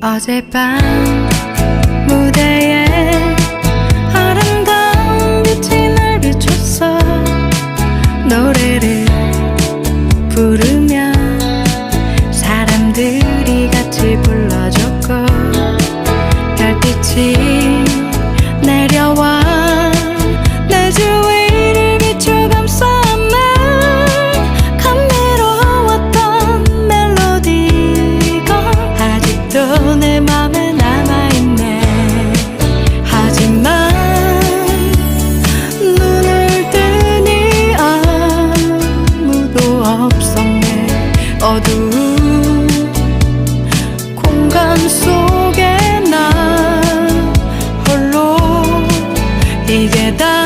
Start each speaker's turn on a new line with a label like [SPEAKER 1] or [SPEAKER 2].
[SPEAKER 1] 어젯밤 무대에 아름다운 빛이 날 비췄어 노래를 부르면 사람들이 같이 불러줬고 별빛이 업성의 어두운 공간 속에 난 홀로 이게 다